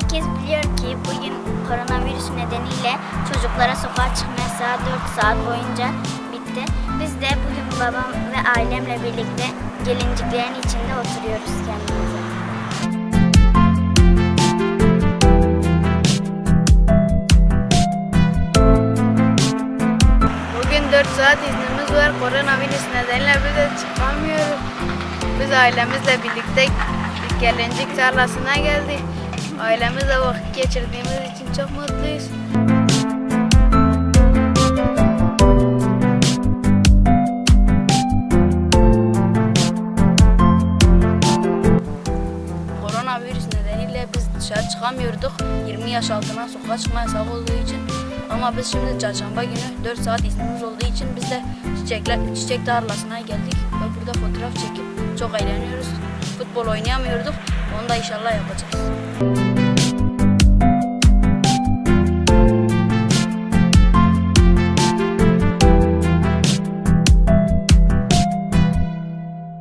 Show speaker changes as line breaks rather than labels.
Herkes biliyor ki bugün koronavirüs nedeniyle çocuklara sokağa çıkma yasağı 4 saat boyunca bitti. Biz de bugün babam ve ailemle birlikte gelinciklerin içinde oturuyoruz kendimize.
Bugün 4 saat iznimiz var. Koronavirüs nedeniyle biz de çıkamıyoruz. Biz ailemizle birlikte gelincik tarlasına geldik. Ailemizle vakit geçirdiğimiz için çok mutluyuz. Koronavirüs nedeniyle biz dışarı çıkamıyorduk. 20 yaş altına sokağa çıkma yasağı olduğu için. Ama biz şimdi çarşamba günü 4 saat iznimiz olduğu için biz de çiçekler, çiçek tarlasına geldik ve burada fotoğraf çekip çok eğleniyoruz. Futbol oynayamıyorduk. Onu da inşallah yapacağız.